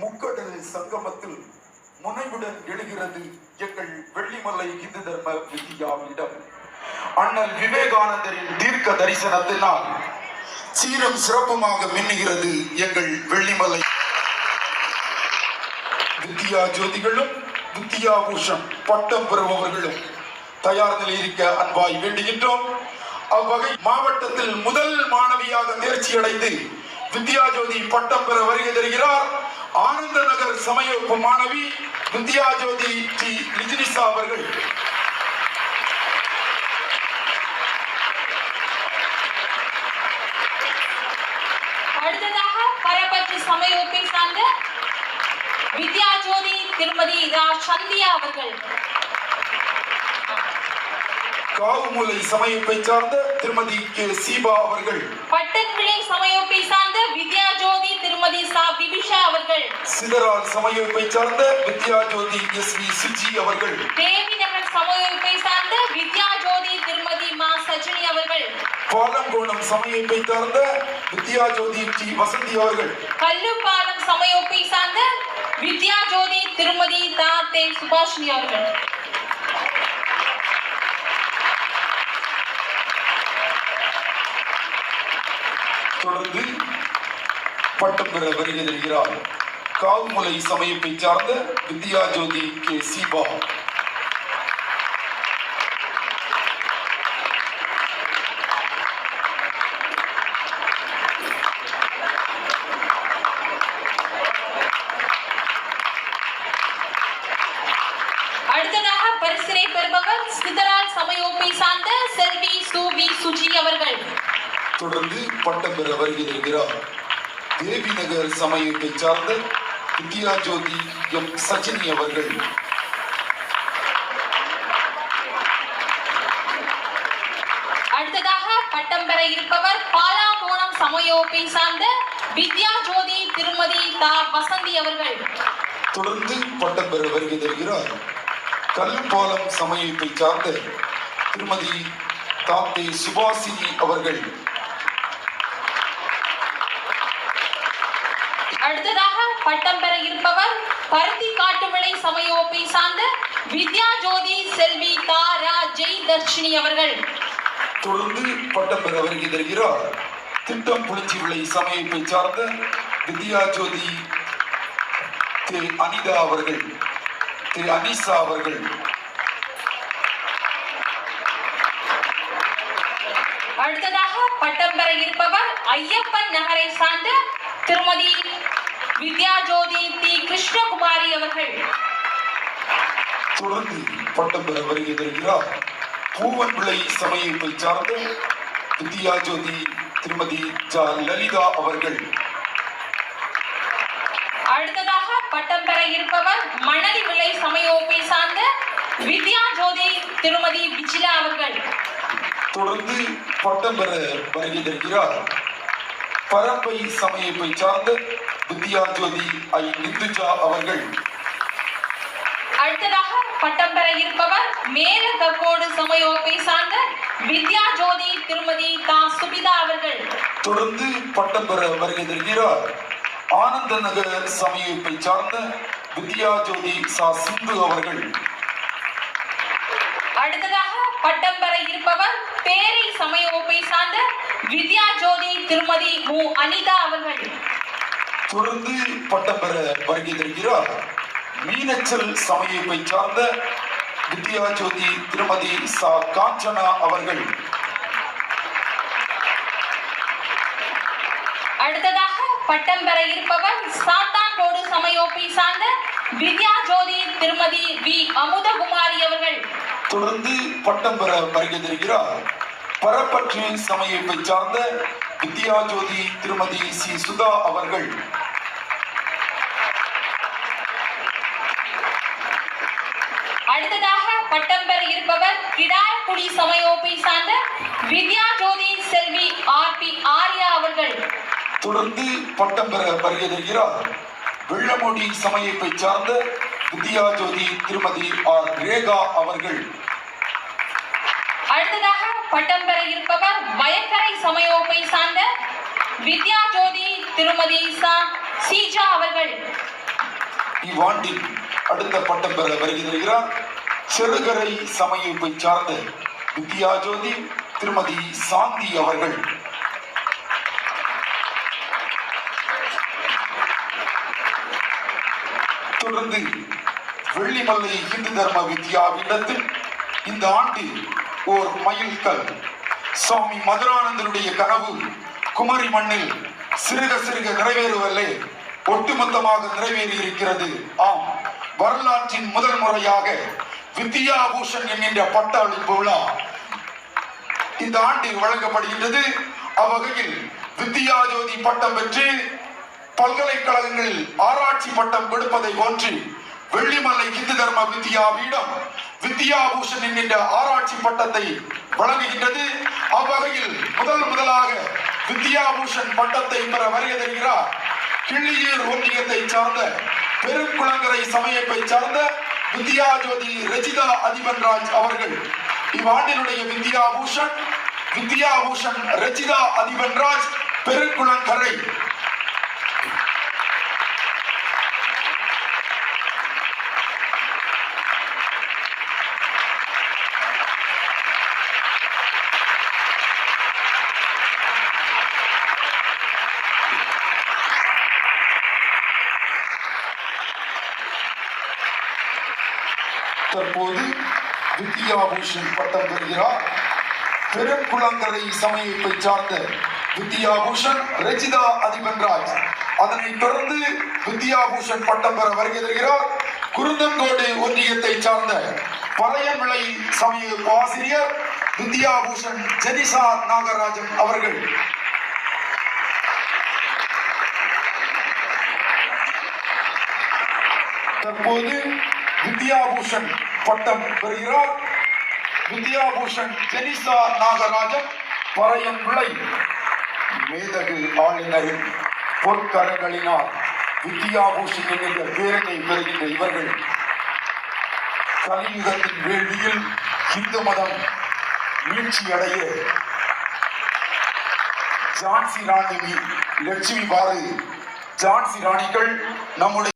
முக்கடல் சங்கமத்தில் முனைவுடன் எழுகிறது எங்கள் வெள்ளிமலை இந்து தர்ம வித்யாவிடம். அண்ணல் விவேகானந்தரின் தீர்க்க தரிசனத்தினால் சீரும் சிறப்புமாக மின்னுகிறது எங்கள் வெள்ளிமலை. வித்யா ஜோதிகளும் வித்யா பட்டம் பெறுபவர்களும் தயார் நிலையில் இருக்க அன்பாய் வேண்டுகின்றோம். அவ்வகை மாவட்டத்தில் முதல் மாணவியாக தேர்ச்சி அடைந்து வித்யா ஜோதி பட்டம் பெற வருகை தருகிறார். ஆனந்த நகர் சமயப்பு மாணவி வித்யா ஜோதி டி நிஜினிசா அவர்கள். அடுத்ததாக பரபத்து சமய சார்ந்த வித்யா ஜோதி திருமதி ரா சந்தியா அவர்கள். காவுமூலை சமயப்பை சார்ந்த திருமதி கே. சீபா அவர்கள். பட்டன்பிள்ளை சமயோப்பை சார்ந்த வித்யா ஜோதி திருமதி சா. விபிஷா அவர்கள். சிதறால் சமயப்பை சார்ந்த வித்யா ஜோதி எஸ். வி. சுஜி அவர்கள். தேவி நகர் சமயோப்பை சார்ந்த வித்யா ஜோதி திருமதி மா. சஜினி அவர்கள். பாலங்கோணம் சமயப்பை சார்ந்த வித்யா ஜோதி டி. வசந்தி அவர்கள். கல்லுப்பாலம் சமயோப்பை சார்ந்த வித்யா ஜோதி திருமதி தா. தே. சுபாஷினி அவர்கள். தொடர்ந்து பட்டம் பெற வருகை தருகிறார். காவுமுலை சமயப்பை சார்ந்த வித்யா ஜோதி கே சீபா தொடர்ந்து பட்டம் பெற வருகை தருகிறார். தேவி நகர் சமயப்பை சார்ந்த வித்யா ஜோதி எம் சஜினி அவர்கள். அடுத்ததாக பட்டம் பெற இருப்பவர் பாலாகோணம் சமயோப்பை சார்ந்த வித்யா ஜோதி திருமதி தா வசந்தி அவர்கள். தொடர்ந்து பட்டம் பெற வருகை தருகிறார். கல்லுப்பாலம் சமயத்தை சார்ந்த திருமதி தாத்தே சுபாசினி அவர்கள் அடுத்ததாக பட்டம் பெற இருப்பவர் பருத்தி காட்டுமலை சமயோப்பை சார்ந்த வித்யா ஜோதி செல்வி தாரா ஜெய் தர்ஷினி அவர்கள். தொடர்ந்து பட்டம் பெற வருகை தருகிறார் திட்டம் புளிச்சி விளை சமயத்தை சார்ந்த வித்யா ஜோதி திரு அனிதா அவர்கள். திரு அனிசா அவர்கள். அடுத்ததாக பட்டம் பெற இருப்பவர் ஐயப்பன் நகரை சார்ந்த திருமதி வித்யா ஜோதி தி கிருஷ்ணகுமாரி அவர்கள். தொடர்ந்து பட்டம் பெற வருகை தருகிறார் பூவன் விளை சமயத்தை சார்ந்த வித்யா ஜோதி திருமதி ஜா லலிதா அவர்கள். அடுத்ததாக பட்டம் பெற இருப்பவர் மணலி விலை சமயோப்பை சார்ந்த வித்யா ஜோதி திருமதி விஜிலா அவர்கள். தொடர்ந்து பட்டம் பெற வருகை தருகிறார் பரப்பை சமயத்தை சார்ந்த வித்யா ஜோதி ஐ நிந்துஜா அவர்கள். அடுத்ததாக பட்டம் பெற இருப்பவர் மேல கக்கோடு சமயோப்பை சார்ந்த வித்யா ஜோதி திருமதி தா. சுபிதா அவர்கள். தொடர்ந்து பட்டம் பெற வருகை தருகிறார். ஆனந்த நகர் சமயத்தை சார்ந்த வித்யா ஜோதி சா. சிந்து அவர்கள். அடுத்ததாக பட்டம் பெற இருப்பவர் பேரை சமயோப்பை சார்ந்த வித்யா ஜோதி திருமதி மு. அனிதா அவர்கள். தொடர்ந்து பட்டம் பெற வருகை தருகிறார். மீனச்சல் சமயத்தை சார்ந்த வித்யா ஜோதி திருமதி சா. காஞ்சனா அவர்கள். அடுத்ததாக பட்டம் பெற இருப்பவர் சாத்தான்கோடு சமயோப்பை சார்ந்த வித்யா ஜோதி திருமதி வி. அமுதகுமாரி அவர்கள். தொடர்ந்து பட்டம் பெற வருகை தருகிறார். பரப்பற்று சமயத்தை சார்ந்த வித்யா ஜோதி திருமதி சி. சுதா அவர்கள். அடுத்ததாக பட்டம் பெற இருப்பவர் கிடாரக்குடி சமயோப்பை சார்ந்த வித்யா ஜோதி செல்வி ஆர் பி ஆர்யா அவர்கள். தொடர்ந்து பட்டம் பெற வருகை தருகிறார் வெள்ளமொழி சமயத்தை சார்ந்த வித்யா ஜோதி திருமதி ஆர். ரேகா அவர்கள். அடுத்ததாக பட்டம் பெற இருப்பவர் வயக்கரை சமயோப்பை சார்ந்த வித்யா ஜோதி திருமதி சீஜா அவர்கள். இவ்வாண்டில் அடுத்த பட்டம் பெற வருகை தருகிறார் செருகரை சார்ந்த சார்ந்த வித்யாஜோதி திருமதி சாந்தி அவர்கள். தொடர்ந்து வெள்ளிமல்லை இந்து தர்ம வித்யாவிடத்தில் இந்த ஆண்டு ஓர் மைல்கல் சுவாமி மதுரானந்தருடைய கனவு குமரி மண்ணில் சிறுக சிறுக நிறைவேறுவதில்லை. ஒட்டுமொத்தமாக நிறைவேறி இருக்கிறது ஆம். வரலாற்றின் முதல் முறையாக வித்யாபூஷன் என்கின்ற பட்டாளிப்பு விழா இந்த ஆண்டு வழங்கப்படுகின்றது. அவ்வகையில் வித்யாஜோதி பட்டம் பெற்று பல்கலைக்கழகங்களில் ஆராய்ச்சி பட்டம் கொடுப்பதை போன்று வெள்ளிமலை இந்து தர்ம வித்யாபீடம் வித்யாபூஷன் என்கின்ற ஆராய்ச்சி பட்டத்தை வழங்குகின்றது. அவ்வகையில் முதல் முதலாக வித்யாபூஷன் பட்டத்தை பெற வருகை தருகிறார். கிள்ளியூர் ஒன்றியத்தை சார்ந்த பெருங்குளங்கரை சமயப்பை சார்ந்த வித்யாஜோதி ரஜிதா அதிபன்ராஜ் அவர்கள். இவ்வாண்டினுடைய வித்யாபூஷன் வித்யாபூஷன் ரஜிதா அதிபன்ராஜ் பெருங்குளங்கரை. தற்போது வித்யாபூஷன் பட்டம் பெறுகிறார். பெருங்குளங்கரை சமயத்தை சார்ந்த வித்யாபூஷன் ரஜிதா அதிபன்ராஜ். அதனைத் தொடர்ந்து வித்யாபூஷன் பட்டம் பெற வருகை தருகிறார். குருந்தங்கோடு ஒன்றியத்தை சார்ந்த பழையமலை சமய ஆசிரியர் வித்யாபூஷன் ஜெனிசா நாகராஜன் அவர்கள். தற்போது வித்யாபூஷன் பட்டம் பெறுகிறார். வித்யாபூஷன் ஜெனிசா நாகராஜன் பறையன் விளை. மேதகு ஆளுநரின் பொற்கரங்களினால் வித்யாபூஷன் என்கின்ற பேரனை பெறுகின்ற இவர்கள் கலியுகத்தின் வேள்வியில் இந்து மதம் வீழ்ச்சி அடைய ஜான்சி ராணி லட்சுமி பாரதி. ஜான்சி ராணிகள் நம்முடைய